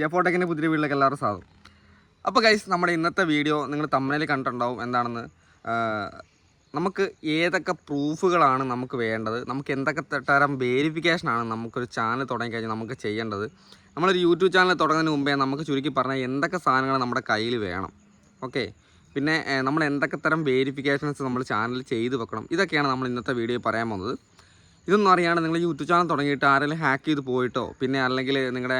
J ഫോട്ടോക്കിന്റെ പുതിയ വീട്ടിലേക്ക് എല്ലാവരും സാധനം അപ്പോൾ ഗൈസ് നമ്മുടെ ഇന്നത്തെ വീഡിയോ നിങ്ങൾ തമ്മിൽ കണ്ടിട്ടുണ്ടാവും. എന്താണെന്ന് നമുക്ക് ഏതൊക്കെ പ്രൂഫുകളാണ് നമുക്ക് വേണ്ടത്? നമുക്ക് എന്തൊക്കെ തരം വേരിഫിക്കേഷനാണ് നമുക്കൊരു ചാനൽ തുടങ്ങിക്കഴിഞ്ഞാൽ നമുക്ക് ചെയ്യേണ്ടത്? നമ്മളൊരു യൂട്യൂബ് ചാനൽ തുടങ്ങുന്നതിന് മുമ്പേ നമുക്ക് ചുരുക്കി പറഞ്ഞാൽ എന്തൊക്കെ സാധനങ്ങൾ നമ്മുടെ കയ്യിൽ വേണം. ഓക്കെ പിന്നെ നമ്മൾ എന്തൊക്കെ തരം വേരിഫിക്കേഷൻസ് നമ്മൾ ചാനൽ ചെയ്ത് വെക്കണം? ഇതൊക്കെയാണ് നമ്മൾ ഇന്നത്തെ വീഡിയോ പറയാൻ പോകുന്നത്. ഇതൊന്നും അറിയാണ്ട് നിങ്ങൾ യൂട്യൂബ് ചാനൽ തുടങ്ങിയിട്ട് ആരെങ്കിലും ഹാക്ക് ചെയ്ത് പോയിട്ടോ? പിന്നെ അല്ലെങ്കിൽ നിങ്ങളുടെ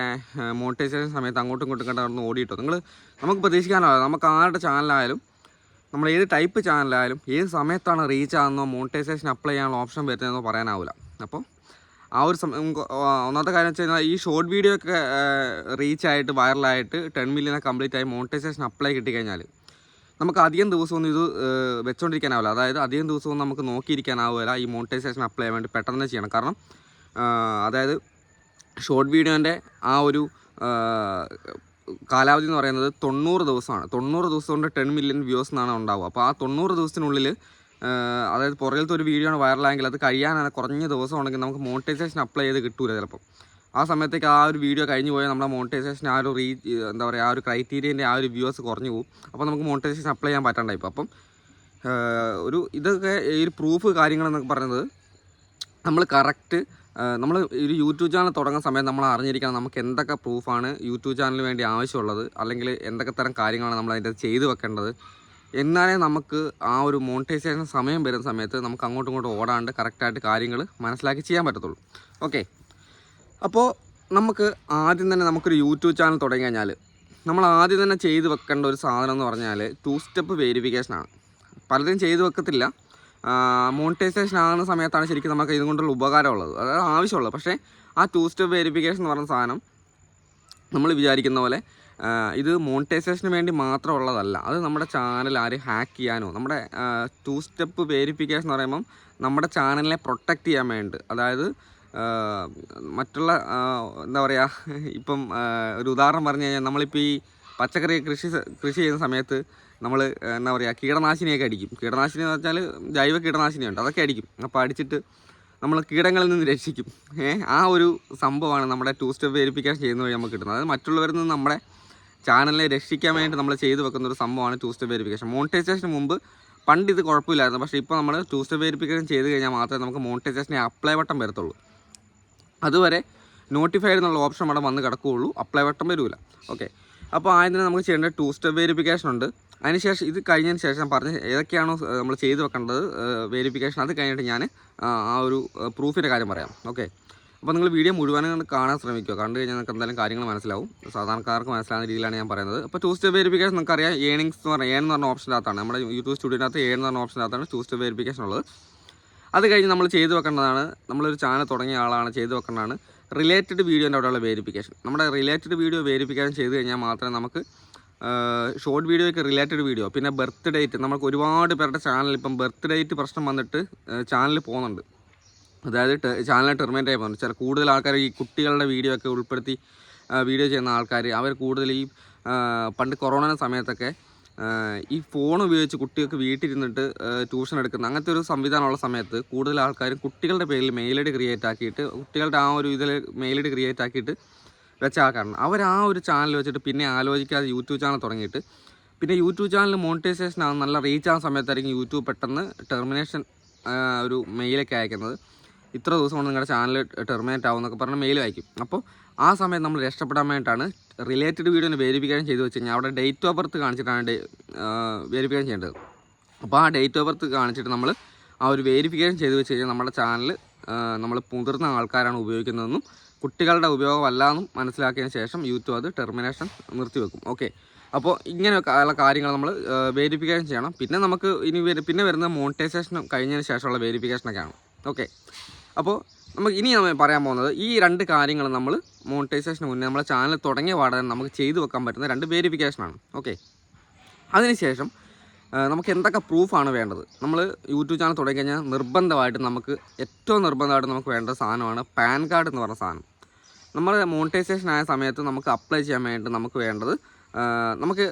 മോണിറ്റൈസേഷൻ സമയത്ത് അങ്ങോട്ടും ഇങ്ങോട്ടും കണ്ടു ഓടിയിട്ടോ? നിങ്ങൾ നമുക്ക് പ്രതീക്ഷിക്കാനാവില്ല നമുക്ക് ആരുടെ ചാനലായാലും നമ്മൾ ഏത് ടൈപ്പ് ചാനലായാലും ഏത് സമയത്താണ് റീച്ച് ആകുന്നോ മോണിറ്റൈസേഷൻ അപ്ലൈ ചെയ്യാനുള്ള ഓപ്ഷൻ വരുന്നതെന്നോ പറയാനാവില്ല അപ്പോൾ ആ ഒരു സമയം ഒന്നാമത്തെ കാര്യം വെച്ച് കഴിഞ്ഞാൽ ഈ ഷോർട്ട് വീഡിയോ ഒക്കെ റീച്ചായിട്ട് വൈറലായിട്ട് ടെൻ മില്യനെ കംപ്ലീറ്റ് ആയി മോണിറ്റൈസേഷൻ അപ്ലൈ കിട്ടിക്കഴിഞ്ഞാൽ നമുക്ക് അധികം ദിവസമൊന്നും ഇത് വെച്ചുകൊണ്ടിരിക്കാനാവില്ല അതായത് അധികം ദിവസമൊന്നും നമുക്ക് നോക്കിയിരിക്കാനാവില്ല ഈ മോണിറ്റൈസേഷൻ അപ്ലൈ ചെയ്യാൻ വേണ്ടി പെട്ടെന്ന് ചെയ്യണം. കാരണം അതായത് ഷോർട്ട് വീഡിയോന്റെ ആ ഒരു കാലാവധി എന്ന് പറയുന്നത് തൊണ്ണൂറ് ദിവസമാണ്. തൊണ്ണൂറ് ദിവസം കൊണ്ട് ടെൻ മില്യൺ വ്യൂസ് എന്നാണ് ഉണ്ടാവുക. അപ്പോൾ ആ തൊണ്ണൂറ് ദിവസത്തിനുള്ളിൽ അതായത് പുറകിലത്തെ ഒരു വീഡിയോ ആണ് വൈറലായെങ്കിൽ അത് കഴിയാനാണ് കുറഞ്ഞ ദിവസം ഉണ്ടെങ്കിൽ നമുക്ക് മോണിറ്റൈസേഷൻ അപ്ലൈ ചെയ്ത് കിട്ടൂല ചിലപ്പം. ആ സമയത്തേക്ക് ആ ഒരു വീഡിയോ കഴിഞ്ഞ് പോയാൽ നമ്മുടെ മോണിറ്റൈസേഷൻ ആ ഒരു റീ എന്താ പറയുക ആ ഒരു ക്രൈറ്റീരിയന്റെ ആ ഒരു വ്യൂവേഴ്സ് കുറഞ്ഞു പോകും. അപ്പോൾ നമുക്ക് മോണിറ്റൈസേഷൻ അപ്ലൈ ചെയ്യാൻ പറ്റണ്ടായി ഇപ്പോൾ അപ്പം ഒരു ഇതൊക്കെ ഈ ഒരു പ്രൂഫ് കാര്യങ്ങളെന്നൊക്കെ പറയുന്നത് നമ്മൾ കറക്റ്റ് നമ്മൾ ഒരു യൂട്യൂബ് ചാനൽ തുടങ്ങുന്ന സമയത്ത് നമ്മൾ അറിഞ്ഞിരിക്കണം നമുക്ക് എന്തൊക്കെ പ്രൂഫാണ് യൂട്യൂബ് ചാനലിന് വേണ്ടി ആവശ്യമുള്ളത് അല്ലെങ്കിൽ എന്തൊക്കെ തരം കാര്യങ്ങളാണ് നമ്മൾ അതിന്റെ ചെയ്തു വെക്കേണ്ടത്. എന്നാലേ നമുക്ക് ആ ഒരു മോണിറ്റൈസേഷൻ സമയം വരുന്ന സമയത്ത് നമുക്ക് അങ്ങോട്ടും ഇങ്ങോട്ടും ഓടാണ്ട് കറക്റ്റായിട്ട് കാര്യങ്ങൾ മനസ്സിലാക്കി ചെയ്യാൻ പറ്റത്തുള്ളൂ. ഓക്കെ അപ്പോൾ നമുക്ക് ആദ്യം തന്നെ നമുക്കൊരു യൂട്യൂബ് ചാനൽ തുടങ്ങി കഴിഞ്ഞാൽ നമ്മൾ ആദ്യം തന്നെ ചെയ്ത് വെക്കേണ്ട ഒരു സാധനം എന്ന് പറഞ്ഞാൽ ടു സ്റ്റെപ്പ് വേരിഫിക്കേഷനാണ് പലരും ചെയ്ത് വെക്കത്തില്ല. മോണിറ്റൈസേഷൻ ആകുന്ന സമയത്താണ് ശരിക്കും നമുക്ക് ഇതുകൊണ്ടുള്ള ഉപകാരമുള്ളത്. അതായത് ആവശ്യമുള്ളത്. പക്ഷേ ആ ടു സ്റ്റെപ്പ് വെരിഫിക്കേഷൻ എന്ന് പറഞ്ഞ സാധനം നമ്മൾ വിചാരിക്കുന്ന പോലെ ഇത് മോണിറ്റൈസേഷന് വേണ്ടി മാത്രമുള്ളതല്ല. അത് നമ്മുടെ ചാനൽ ആര് ഹാക്ക് ചെയ്യാനോ നമ്മുടെ ടു സ്റ്റെപ്പ് വെരിഫിക്കേഷൻ എന്ന് പറയുമ്പം നമ്മുടെ ചാനലിനെ പ്രൊട്ടക്റ്റ് ചെയ്യാൻ വേണ്ടി. അതായത് മറ്റുള്ള എന്താ പറയുക ഇപ്പം ഒരു ഉദാഹരണം പറഞ്ഞു കഴിഞ്ഞാൽ നമ്മളിപ്പോൾ ഈ പച്ചക്കറി കൃഷി കൃഷി ചെയ്യുന്ന സമയത്ത് നമ്മൾ എന്താ പറയുക കീടനാശിനിയൊക്കെ അടിക്കും. കീടനാശിനി എന്ന് വെച്ചാൽ ജൈവ കീടനാശിനിയുണ്ട് അതൊക്കെ അടിക്കും. അപ്പോൾ അടിച്ചിട്ട് നമ്മൾ കീടങ്ങളിൽ നിന്ന് രക്ഷിക്കും. ആ ഒരു സംഭവമാണ് നമ്മുടെ ടു സ്റ്റെപ്പ് വെരിഫിക്കേഷൻ ചെയ്യുന്ന വഴി നമുക്ക് കിട്ടുന്നത്. അതായത് മറ്റുള്ളവരിൽ നിന്ന് നമ്മുടെ ചാനലിനെ രക്ഷിക്കാൻ വേണ്ടി നമ്മൾ ചെയ്തു വെക്കുന്ന ഒരു സംഭവമാണ് ടു സ്റ്റെപ്പ് വെരിഫിക്കേഷൻ മോണിറ്റൈസേഷന് മുമ്പ് പണ്ട് ഇത് കുഴപ്പമില്ലായിരുന്നു. പക്ഷേ ഇപ്പോൾ നമ്മൾ ടു സ്റ്റെപ്പ് വെരിഫിക്കേഷൻ ചെയ്ത് കഴിഞ്ഞാൽ മാത്രമേ നമുക്ക് മോണിറ്റൈസേഷനെ അപ്ലൈ ബട്ടൺ വരത്തുള്ളൂ. അതുവരെ നോട്ടിഫൈഡ് എന്നുള്ള ഓപ്ഷൻ അവിടെ വന്ന് കിടക്കുകയുള്ളൂ. അപ്ലൈ വട്ടം വരില്ല ഓക്കെ അപ്പോൾ ആദ്യം നമുക്ക് ചെയ്യേണ്ട ടു സ്റ്റെപ്പ് വെരിഫിക്കേഷൻ ഉണ്ട്. അതിനുശേഷം ഇത് കഴിഞ്ഞതിന് ശേഷം പറഞ്ഞ ഏതൊക്കെയാണോ നമ്മൾ ചെയ്ത് വെക്കേണ്ടത് വെരിഫിക്കേഷൻ അത് കഴിഞ്ഞിട്ട് ഞാൻ ആ ഒരു പ്രൂഫിന്റെ കാര്യം പറയാം. ഓക്കെ അപ്പോൾ നിങ്ങൾ വീഡിയോ മുഴുവനും കാണാൻ ശ്രമിക്കുക. കണ്ടു കഴിഞ്ഞാൽ നിങ്ങൾക്ക് എന്തായാലും കാര്യങ്ങൾ മനസ്സിലാവും. സാധാരണക്കാർക്ക് മനസ്സിലാവുന്ന രീതിയിലാണ് ഞാൻ പറയുന്നത്. അപ്പോൾ ടു സ്റ്റെപ്പ് വെരിഫിക്കേഷൻ നമുക്കറിയാം ഏണിങ്സ് എന്ന് പറഞ്ഞാൽ ഏൺ എന്ന് പറഞ്ഞ ഓപ്ഷനകത്താണ് നമ്മുടെ യൂട്യൂബ് സ്റ്റുഡിയോനകത്ത് ഏൺ എന്ന് പറഞ്ഞ ഓപ്ഷനകത്താണ് ടു സ്റ്റെപ്പ് വെരിഫിക്കേഷൻ ഉള്ളത്. അത് കഴിഞ്ഞ് നമ്മൾ ചെയ്തു വെക്കേണ്ടതാണ്. നമ്മളൊരു ചാനൽ തുടങ്ങിയ ആളാണ് ചെയ്തു വെക്കേണ്ടതാണ്. റിലേറ്റഡ് വീഡിയോന്റെ അവിടെയുള്ള വേരിഫിക്കേഷൻ. നമ്മുടെ റിലേറ്റഡ് വീഡിയോ വേരിഫിക്കേഷൻ ചെയ്ത് കഴിഞ്ഞാൽ മാത്രമേ നമുക്ക് ഷോർട്ട് വീഡിയോയ്ക്ക് റിലേറ്റഡ് വീഡിയോ പിന്നെ ബർത്ത് ഡേറ്റ് നമുക്ക് ഒരുപാട് പേരുടെ ചാനൽ ഇപ്പം ബർത്ത് ഡേറ്റ് പ്രശ്നം വന്നിട്ട് ചാനൽ പോകുന്നുണ്ട്. അതായത് ചാനൽ ടെർമിനേറ്റ് ആയി പോകുന്നുണ്ട്. ചില കൂടുതൽ ആൾക്കാർ ഈ കുട്ടികളുടെ വീഡിയോ ഒക്കെ ഉൾപ്പെടുത്തി വീഡിയോ ചെയ്യുന്ന ആൾക്കാർ അവർ കൂടുതൽ ഈ പണ്ട് കൊറോണ സമയത്തൊക്കെ ഈ ഫോൺ ഉപയോഗിച്ച് കുട്ടികൾക്ക് വീട്ടിലിരുന്നിട്ട് ട്യൂഷൻ എടുക്കുന്ന അങ്ങനത്തെ ഒരു സംവിധാനമുള്ള സമയത്ത് കൂടുതൽ ആൾക്കാരും കുട്ടികളുടെ പേരിൽ മെയിൽ ഐ ഡി ക്രിയേറ്റ് ആക്കിയിട്ട് കുട്ടികളുടെ ആ ഒരു ഇതിൽ മെയിൽ ഐ ഡി ക്രിയേറ്റ് ആക്കിയിട്ട് വെച്ച ആൾക്കാരാണ്. അവർ ആ ഒരു ചാനൽ വെച്ചിട്ട് പിന്നെ ആലോചിക്കാതെ യൂട്യൂബ് ചാനൽ തുടങ്ങിയിട്ട് പിന്നെ യൂട്യൂബ് ചാനൽ മോണിറ്റൈസേഷൻ ആകുന്ന നല്ല റീച്ച് ആകുന്ന സമയത്തായിരിക്കും യൂട്യൂബ് പെട്ടെന്ന് ടെർമിനേഷൻ ഒരു മെയിലൊക്കെ അയക്കുന്നത്. ഇത്ര ദിവസം കൊണ്ട് നിങ്ങളുടെ ചാനൽ ടെർമിനേറ്റ് ആവും എന്നൊക്കെ മെയിൽ വായിക്കും അപ്പോൾ ആ സമയത്ത് നമ്മൾ രക്ഷപ്പെടാൻ വേണ്ടിയിട്ടാണ് റിലേറ്റഡ് വീഡിയോനെ വെരിഫിക്കേഷൻ ചെയ്ത് വെച്ച് കഴിഞ്ഞാൽ അവിടെ ഡേറ്റ് ഓഫ് ബർത്ത് കാണിച്ചിട്ടാണ് വെരിഫിക്കേഷൻ ചെയ്യേണ്ടത്. അപ്പോൾ ആ ഡേറ്റ് ഓഫ് ബർത്ത് കാണിച്ചിട്ട് നമ്മൾ ആ ഒരു വെരിഫിക്കേഷൻ ചെയ്ത് വെച്ച് കഴിഞ്ഞാൽ നമ്മുടെ ചാനൽ നമ്മൾ മുതിർന്ന ആൾക്കാരാണ് ഉപയോഗിക്കുന്നതെന്നും കുട്ടികളുടെ ഉപയോഗമല്ല എന്നും മനസ്സിലാക്കിയതിന് ശേഷം യൂട്യൂബ് അത് ടെർമിനേഷൻ നിർത്തിവെക്കും. ഓക്കെ അപ്പോൾ ഇങ്ങനെയൊക്കെയുള്ള കാര്യങ്ങൾ നമ്മൾ വെരിഫിക്കേഷൻ ചെയ്യണം. പിന്നെ നമുക്ക് ഇനി പിന്നെ വരുന്ന മോണിറ്റൈസേഷനും കഴിഞ്ഞതിന് ശേഷമുള്ള വെരിഫിക്കേഷനൊക്കെയാണ് ഓക്കെ അപ്പോൾ നമുക്ക് ഇനി നമ്മൾ പറയാൻ പോകുന്നത് ഈ രണ്ട് കാര്യങ്ങൾ നമ്മൾ മോണിറ്റൈസേഷന് മുന്നേ നമ്മളെ ചാനൽ തുടങ്ങിയ പാടാൻ നമുക്ക് ചെയ്തു വെക്കാൻ പറ്റുന്ന രണ്ട് വേരിഫിക്കേഷനാണ് ഓക്കെ അതിനുശേഷം നമുക്ക് എന്തൊക്കെ പ്രൂഫാണ് വേണ്ടത്? നമ്മൾ യൂട്യൂബ് ചാനൽ തുടങ്ങി കഴിഞ്ഞാൽ നിർബന്ധമായിട്ട് നമുക്ക് ഏറ്റവും നിർബന്ധമായിട്ട് നമുക്ക് വേണ്ട സാധനമാണ് പാൻ കാർഡ് എന്ന് പറഞ്ഞ സാധനം. നമ്മൾ മോണിറ്റൈസേഷൻ ആയ സമയത്ത് നമുക്ക് അപ്ലൈ ചെയ്യാൻ വേണ്ടി നമുക്ക് വേണ്ടത് നമുക്ക്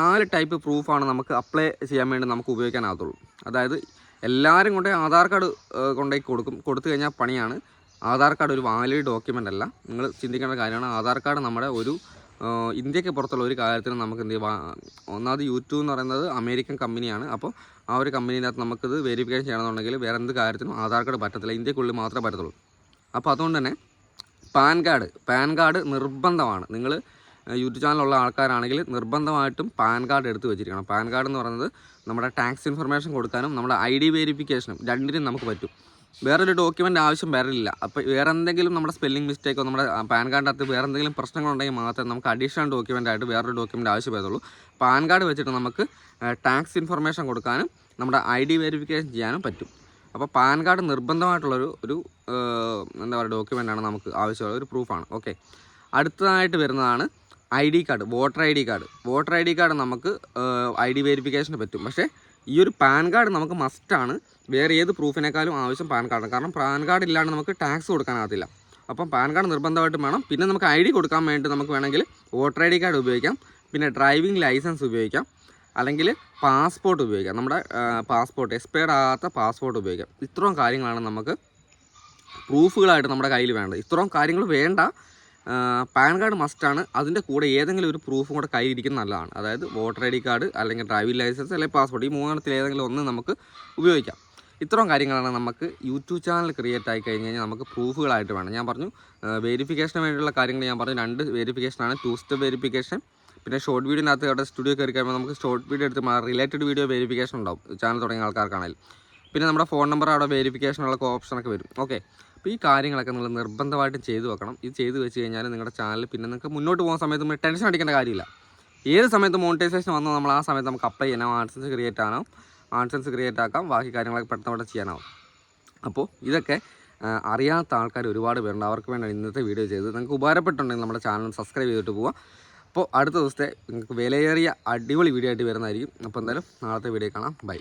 നാല് ടൈപ്പ് പ്രൂഫാണ് നമുക്ക് അപ്ലൈ ചെയ്യാൻ വേണ്ടി നമുക്ക് ഉപയോഗിക്കാനാകത്തുള്ളൂ അതായത് എല്ലാവരും കൊണ്ട് ആധാർ കാർഡ് കൊണ്ടുപോയി കൊടുക്കും. കൊടുത്തു കഴിഞ്ഞാൽ പണിയാണ്. ആധാർ കാർഡ് ഒരു വാലിഡ് ഡോക്യുമെന്റ് അല്ല. നിങ്ങൾ ചിന്തിക്കേണ്ട കാര്യമാണ് ആധാർ കാർഡ് നമ്മുടെ ഒരു ഇന്ത്യയ്ക്ക് പുറത്തുള്ള ഒരു കാര്യത്തിന് നമുക്ക് എന്ത് ഒന്നാമത് യൂട്യൂബ് എന്ന് പറയുന്നത് അമേരിക്കൻ കമ്പനിയാണ്. അപ്പോൾ ആ ഒരു കമ്പനീനകത്ത് നമുക്കിത് വെരിഫിക്കേഷൻ ചെയ്യണമെന്നുണ്ടെങ്കിൽ വേറെ എന്ത് കാര്യത്തിനും ആധാർ കാർഡ് പറ്റത്തില്ല. ഇന്ത്യക്കുള്ളിൽ മാത്രമേ പറ്റത്തുള്ളൂ. അപ്പോൾ അതുകൊണ്ട് തന്നെ പാൻ കാർഡ് പാൻ കാർഡ് നിർബന്ധമാണ്. നിങ്ങൾ യൂട്യൂബ് ചാനലുള്ള ആൾക്കാരാണെങ്കിൽ നിർബന്ധമായിട്ടും പാൻ കാർഡ് എടുത്ത് വെച്ചിരിക്കണം. പാൻ കാർഡ് എന്ന് പറയുന്നത് നമ്മുടെ ടാക്സ് ഇൻഫർമേഷൻ കൊടുക്കാനും നമ്മുടെ ഐ ഡി വെരിഫിക്കേഷനും രണ്ടിനും നമുക്ക് പറ്റും. വേറൊരു ഡോക്യുമെന്റ് ആവശ്യം വരില്ല അപ്പോൾ വേറെ എന്തെങ്കിലും നമ്മുടെ സ്പെല്ലിംഗ് മിസ്റ്റേക്കോ നമ്മുടെ പാൻ കാർഡിനകത്ത് വേറെ എന്തെങ്കിലും പ്രശ്നങ്ങളുണ്ടെങ്കിൽ മാത്രമേ നമുക്ക് അഡീഷണൽ ഡോക്യുമെന്റ് ആയിട്ട് വേറൊരു ഡോക്യുമെന്റ് ആവശ്യം വരുള്ളൂ പാൻ കാർഡ് വെച്ചിട്ട് നമുക്ക് ടാക്സ് ഇൻഫർമേഷൻ കൊടുക്കാനും നമ്മുടെ ഐ ഡി വെരിഫിക്കേഷൻ ചെയ്യാനും പറ്റും. അപ്പോൾ പാൻ കാർഡ് നിർബന്ധമായിട്ടുള്ളൊരു ഒരു എന്താ പറയുക ഡോക്യുമെന്റാണ് നമുക്ക് ആവശ്യമുള്ള ഒരു പ്രൂഫാണ്. ഓക്കെ. അടുത്തതായിട്ട് വരുന്നതാണ് I D card voter I D card. Voter I D card നമുക്ക് ഐ ഡി വെരിഫിക്കേഷന് പറ്റും. പക്ഷേ ഈ ഒരു പാൻ കാർഡ് നമുക്ക് മസ്റ്റാണ് വേറെ ഏത് പ്രൂഫിനേക്കാളും ആവശ്യം പാൻ കാർഡാണ്. കാരണം പാൻ കാർഡ് ഇല്ലാണ്ട് നമുക്ക് ടാക്സ് കൊടുക്കാനാകത്തില്ല. അപ്പം പാൻ കാർഡ് നിർബന്ധമായിട്ടും വേണം. പിന്നെ നമുക്ക് ഐ ഡി കൊടുക്കാൻ വേണ്ടി നമുക്ക് വേണമെങ്കിൽ വോട്ടർ ഐ ഡി കാർഡ് ഉപയോഗിക്കാം. പിന്നെ ഡ്രൈവിംഗ് ലൈസൻസ് ഉപയോഗിക്കാം. അല്ലെങ്കിൽ പാസ്പോർട്ട് ഉപയോഗിക്കാം. നമ്മുടെ പാസ്പോർട്ട് എക്സ്പയർഡ് ആകാത്ത പാസ്പോർട്ട് ഉപയോഗിക്കാം. ഇത്രയും കാര്യങ്ങളാണ് നമുക്ക് പ്രൂഫുകളായിട്ട് നമ്മുടെ കയ്യിൽ വേണ്ടത്. ഇത്രയും കാര്യങ്ങൾ വേണ്ട. പാൻ കാർഡ് മസ്റ്റാണ്. അതിന്റെ കൂടെ ഏതെങ്കിലും ഒരു പ്രൂഫും കൂടെ കയ്യിലിരിക്കുന്നത് നല്ലതാണ്. അതായത് വോട്ടർ ഐ ഡി കാർഡ് അല്ലെങ്കിൽ ഡ്രൈവിംഗ് ലൈസൻസ് അല്ലെങ്കിൽ പാസ്പോർട്ട് ഈ മൂന്നെണ്ണത്തിൽ ഏതെങ്കിലും ഒന്ന് നമുക്ക് ഉപയോഗിക്കാം. ഇത്രയും കാര്യങ്ങളാണ് നമുക്ക് യൂട്യൂബ് ചാനൽ ക്രിയേറ്റ് ആയി കഴിഞ്ഞ് കഴിഞ്ഞാൽ നമുക്ക് പ്രൂഫുകളായിട്ട് വേണം. ഞാൻ പറഞ്ഞു വെരിഫിക്കേഷന് വേണ്ടിയുള്ള കാര്യങ്ങൾ ഞാൻ പറഞ്ഞു. രണ്ട് വെരിഫിക്കേഷനാണ് ടു സ്റ്റെപ്പ് വെരിഫിക്കേഷൻ പിന്നെ ഷോർട്ട് വീഡിയോനകത്ത് അവിടെ സ്റ്റുഡിയോ കയറി കഴിയുമ്പോൾ നമുക്ക് ഷോർട്ട് വീഡിയോ എടുത്ത് റിലേറ്റഡ് വീഡിയോ വെരിഫിക്കേഷൻ ഉണ്ടാവും. ചാനൽ തുടങ്ങിയ ആൾക്കാർക്കാണെങ്കിൽ പിന്നെ നമ്മുടെ ഫോൺ നമ്പർ അവിടെ വെരിഫിക്കേഷനുള്ള ഓപ്ഷനൊക്കെ വരും. ഓക്കെ അപ്പോൾ ഈ കാര്യങ്ങളൊക്കെ നിങ്ങൾ നിർബന്ധമായിട്ടും ചെയ്തു വെക്കണം. ഇത് ചെയ്തു വെച്ച് കഴിഞ്ഞാൽ നിങ്ങളുടെ ചാനൽ പിന്നെ നിങ്ങൾക്ക് മുന്നോട്ട് പോകുന്ന സമയത്ത് നമ്മൾ ടെൻഷൻ അടിക്കേണ്ട കാര്യമില്ല. ഏത് സമയത്ത് മോണിറ്റൈസേഷൻ വന്നോ നമ്മൾ ആ സമയത്ത് നമുക്ക് അപ്ലൈ ചെയ്യണം ആഡ്സൻസ് ക്രിയേറ്റ് ആണോ? ആഡ്സൻസ് ക്രിയേറ്റ് ആക്കാം. ബാക്കി കാര്യങ്ങളൊക്കെ പെട്ടെന്ന് അവിടെ ചെയ്യാനാവും. അപ്പോൾ ഇതൊക്കെ അറിയാത്ത ആൾക്കാർ ഒരുപാട് പേരുണ്ട്. അവർക്ക് വേണ്ടി ഇന്നത്തെ വീഡിയോ ചെയ്ത് നിങ്ങൾക്ക് ഉപകാരപ്പെട്ടുണ്ടെങ്കിൽ നമ്മുടെ ചാനൽ സബ്സ്ക്രൈബ് ചെയ്തിട്ട് പോവുക. അപ്പോൾ അടുത്ത ദിവസത്തെ നിങ്ങൾക്ക് വിലയേറിയ അടിപൊളി വീഡിയോ ആയിട്ട് വരുന്നതായിരിക്കും. അപ്പോൾ എന്തായാലും നാളത്തെ വീഡിയോ കാണാം. ബൈ